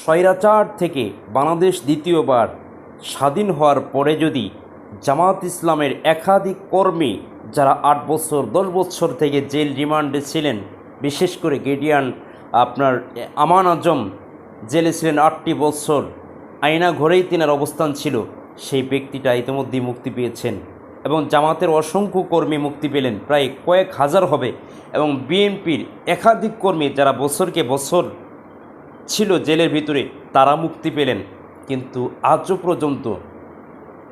স্বৈরাচার থেকে বাংলাদেশ দ্বিতীয়বার স্বাধীন হওয়ার পরে যদি জামাত ইসলামের একাধিক কর্মী যারা আট বছর, দশ বছর থেকে জেল রিমান্ডে ছিলেন, বিশেষ করে গেডিয়ান আপনার আমান আজম, জেলে ছিলেন আটটি বছর, আয়না ঘরেই তেনার অবস্থান ছিল, সেই ব্যক্তিটা ইতিমধ্যেই মুক্তি পেয়েছেন এবং জামাতের অসংখ্য কর্মী মুক্তি পেলেন, প্রায় কয়েক হাজার হবে এবং বিএনপির একাধিক কর্মী যারা বছরকে বছর ছিল জেলের ভিতরে, তারা মুক্তি পেলেন। কিন্তু আজও পর্যন্ত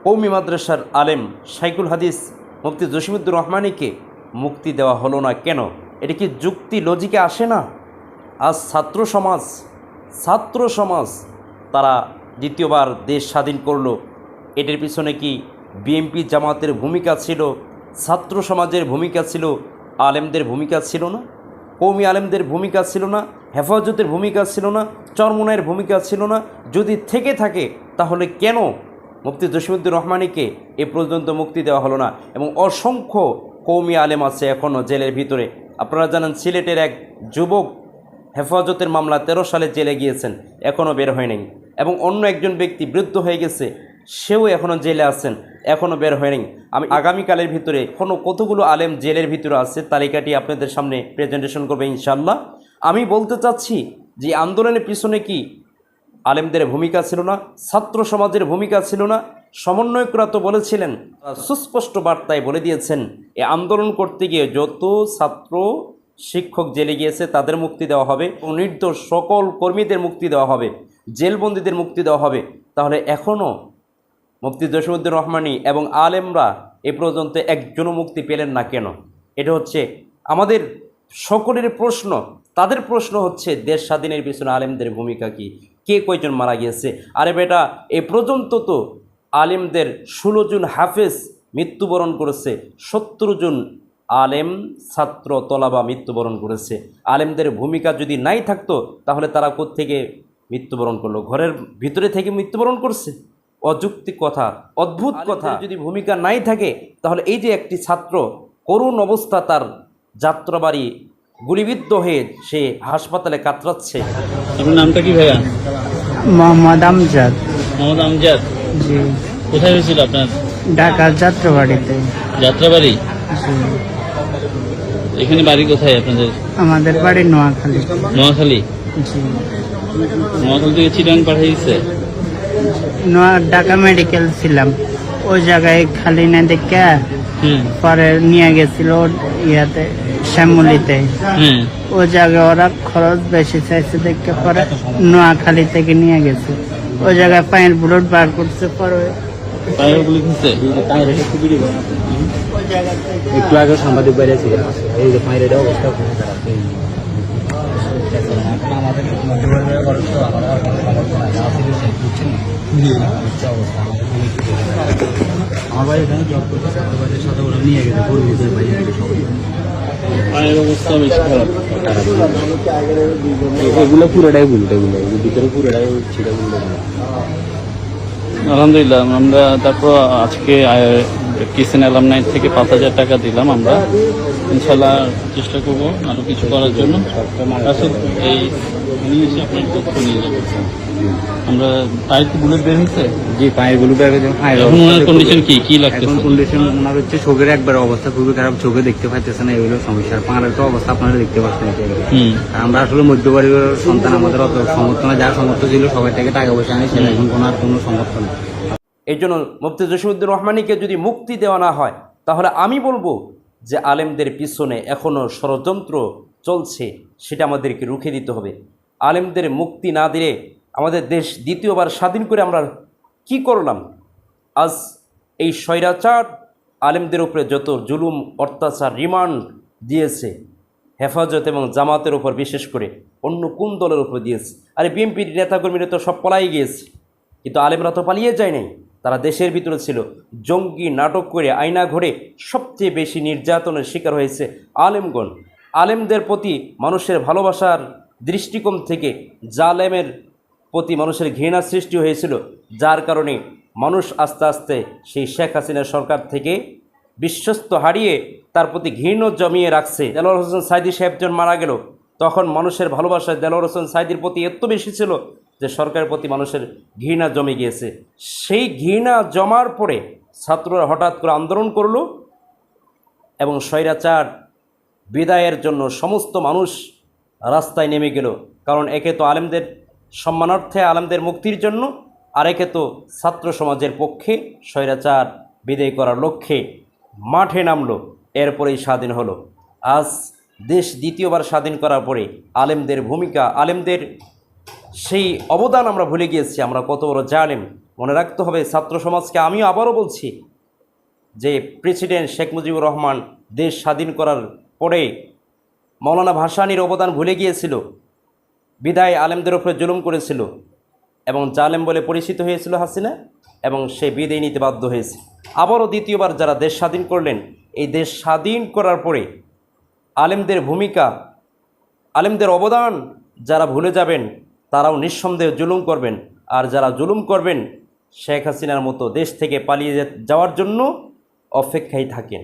কৌমি মাদ্রাসার আলেম সাইকুল হাদিস মুফতি জসিমুদ্দুর রহমানিকে মুক্তি দেওয়া হলো না কেন? এটা কি যুক্তি লজিকে আসে না? আজ ছাত্র সমাজ ছাত্র সমাজ তারা দ্বিতীয়বার দেশ স্বাধীন করল। এটার পিছনে কি বিএনপি জামাতের ভূমিকা ছিল, ছাত্র সমাজের ভূমিকা ছিল, আলেমদের ভূমিকা ছিল না? কৌমি আলেমদের ভূমিকা ছিল না? হেফাজতের ভূমিকা ছিল না, চরমনায়ের ভূমিকা ছিল না। যদি থেকে থাকে, তাহলে কেন মুফতি জসিমুদ্দিন রহমানিকে এ পর্যন্ত মুক্তি দেওয়া হলো না? এবং অসংখ্য কৌমি আলেম আছে এখনও জেলের ভিতরে। আপনারা জানেন, সিলেটের এক যুবক হেফাজতের মামলা তেরো সালে জেলে গিয়েছেন এখনও বের হয়নি এবং অন্য একজন ব্যক্তি বৃদ্ধ হয়ে গেছে, সেও এখনও জেলে আছেন এখনও বের হয়নি আমি আগামীকালের ভিতরে কোনো কতগুলো আলেম জেলের ভিতরে আছে, তালিকাটি আপনাদের সামনে প্রেজেন্টেশন করবে ইনশাল্লাহ আমি বলতে চাচ্ছি যে আন্দোলনের পিছনে কি আলেমদের ভূমিকা ছিল না, ছাত্র সমাজের ভূমিকা ছিল না, সমন্বয়করা তো বলেছিলেন সুস্পষ্ট বার্তায় বলে দিয়েছেন, এ আন্দোলন করতে গিয়ে যত ছাত্র, শিক্ষক জেলে গিয়েছে, তাদের মুক্তি দেওয়া হবে, এবং নির্দোষ সকল কর্মীদের মুক্তি দেওয়া হবে, জেলবন্দীদের মুক্তি দেওয়া হবে। তাহলে এখনও মুফতি জসিমুদ্দিন রহমানি এবং আলেমরা এ পর্যন্ত একজনও মুক্তি পেলেন না কেন? এটা হচ্ছে আমাদের সকলের প্রশ্ন। তাদের প্রশ্ন হচ্ছে দেশ স্বাধীনের পিছনে আলেমদের ভূমিকা কি? কে কয়জন মারা গিয়েছে? আরে বেটা এ পর্যন্ত তো আলেমদের ষোলো জন হাফেজ মৃত্যুবরণ করেছে সত্তর জন আলেম ছাত্র তলাবা মৃত্যুবরণ করেছে। আলেমদের ভূমিকা যদি নাই থাকতো তাহলে তারা থেকে মৃত্যুবরণ করল? ঘরের ভিতরে থেকে মৃত্যুবরণ করছে? অযৌক্তিক কথা অদ্ভুত কথা। যদি ভূমিকা নাই থাকে তাহলে এই যে একটি ছাত্র করুণ অবস্থা তার যাত্রাবাড়ি গুলিবিদ্ধ হয়ে সে হাসপাতালে কাতরাচ্ছে। আপনার নামটা কি ভাইয়া? মোহাম্মদ আমজাদ। মোহাম্মদ আমজাদ? জি। কোথায় হয়েছিল আপনার? ঢাকার যাত্রাবাড়িতে। যাত্রাবাড়ি? এখানে বাড়ি কোথায় আপনাদের? আমাদের বাড়ি নোয়াখালী। নোয়াখালী? জি। নোয়াখালী থেকে চিটাং পাঠিয়েছে নোয়া ঢাকা মেডিকেল ছিলাম। ওই জায়গায় খালি না দেখে পরে নিয়ে গেছিল ইয়াতে। শ্যামলিতে। ওই জায়গায় ওরা খরচ বেশি চাইছে দেখতে পরে নোয়াখালী থেকে নিয়ে গেছে। ওই জায়গায় পায়ের বুলেট বার করছে পরে। একটু আগে সাংবাদিক বাইরে ছিল। এই যে পায়ের এটা অবস্থা খুবই খারাপ। আমাদের মধ্যপরিবারের ঘরে তো আমার বুঝছেন ভাই এখানে জব করতে সাথে ওরা নিয়ে গেছে। সবাই। পায়ের অবস্থা বেশি খারাপ। এগুলো পুরোটাই ভুলটা এগুলো ভিতরে পুরোটাই ছিল ভুল আলহামদুলিল্লাহ আমরা তারপর আজকে কিসেন অ্যালামনাই থেকে পাঁচ হাজার টাকা দিলাম আমরা। ইনশাল্লাহ চেষ্টা করব আরও কিছু করার জন্য। এই উনি এসে আপনার তথ্য নিয়ে যাবে আমরা পায়ের কি বুলেট বের হয়েছে? জি পায়েরগুলো ব্যাগে পায়ের এখন ওনার কন্ডিশন কি? কি এখন লাগতেছে কন্ডিশন ওনার হচ্ছে চোখের একবার অবস্থা খুবই খারাপ চোখে দেখতে পাইতেছে না এগুলো সমস্যা আর পাঁড়ের তো অবস্থা আপনারা দেখতে পাচ্ছেন। আমরা আসলে মধ্যপরিবারের সন্তান আমাদের অত সমর্থন যার সমর্থ ছিল সবাই থেকে টাকা পয়সা আনি সেটা এখন কোনো আর কোনো সমর্থন এই জন্য মুফতি জসিমুদ্দিন রহমানিকে যদি মুক্তি দেওয়া না হয়, তাহলে আমি বলব যে আলেমদের পিছনে এখনও ষড়যন্ত্র চলছে, সেটা আমাদেরকে রুখে দিতে হবে। আলেমদের মুক্তি না দিলে আমাদের দেশ দ্বিতীয়বার স্বাধীন করে আমরা কি করলাম? আজ এই স্বৈরাচার আলেমদের উপরে যত জুলুম, অত্যাচার, রিমান্ড দিয়েছে, হেফাজত এবং জামাতের উপর বিশেষ করে, অন্য কোন দলের উপর দিয়েছে? আরে বিএনপির নেতাকর্মীরা তো সব পলাই গিয়েছে, কিন্তু আলেমরা তো পালিয়ে যায় নাই। তারা দেশের ভিতরে ছিল। জঙ্গি নাটক করে আয়না ঘরে সবচেয়ে বেশি নির্যাতনের শিকার হয়েছে আলেমগণ। আলেমদের প্রতি মানুষের ভালোবাসার দৃষ্টিকোণ থেকে জালেমের প্রতি মানুষের ঘৃণা সৃষ্টি হয়েছিল, যার কারণে মানুষ আস্তে আস্তে সেই শেখ হাসিনা সরকার থেকে বিশ্বস্ত হারিয়ে তার প্রতি ঘৃণ জমিয়ে রাখছে। দেলোয়ার হোসেন সাইদি সাহেব যখন মারা গেল। তখন মানুষের ভালোবাসা দেলোয়ার হোসেন সাইদির প্রতি এত বেশি ছিল যে সরকারের প্রতি মানুষের ঘৃণা জমে গিয়েছে, সেই ঘৃণা জমার পরে ছাত্ররা হঠাৎ করে আন্দোলন করল এবং স্বৈরাচার বিদায়ের জন্য সমস্ত মানুষ রাস্তায় নেমে গেল। কারণ একে তো আলেমদের সম্মানার্থে, আলেমদের মুক্তির জন্য, আর একে তো ছাত্র সমাজের পক্ষে স্বৈরাচার বিদায় করার লক্ষ্যে মাঠে নামলো। এরপরেই স্বাধীন হলো। আজ দেশ দ্বিতীয়বার স্বাধীন করার পরে আলেমদের ভূমিকা, আলেমদের সেই অবদান আমরা ভুলে গিয়েছি, আমরা কত বড় জালেম। মনে রাখতে হবে, ছাত্র সমাজকে আমিও আবারও বলছি যে, প্রেসিডেন্ট শেখ মুজিবুর রহমান দেশ স্বাধীন করার পরে মৌলানা ভাসানির অবদান ভুলে গিয়েছিল, বিদায় আলেমদের ওপরে জুলুম করেছিল এবং জালেম বলে পরিচিত হয়েছিল হাসিনা এবং সে বিদায় নিতে বাধ্য হয়েছে। আবারও দ্বিতীয়বার যারা দেশ স্বাধীন করলেন, এই দেশ স্বাধীন করার পরে আলেমদের ভূমিকা, আলেমদের অবদান যারা ভুলে যাবেন তারাও নিঃসন্দেহে জুলুম করবেন। আর যারা জুলুম করবেন, শেখ হাসিনার মতো দেশ থেকে পালিয়ে যাওয়ার জন্য অপেক্ষায় থাকেন।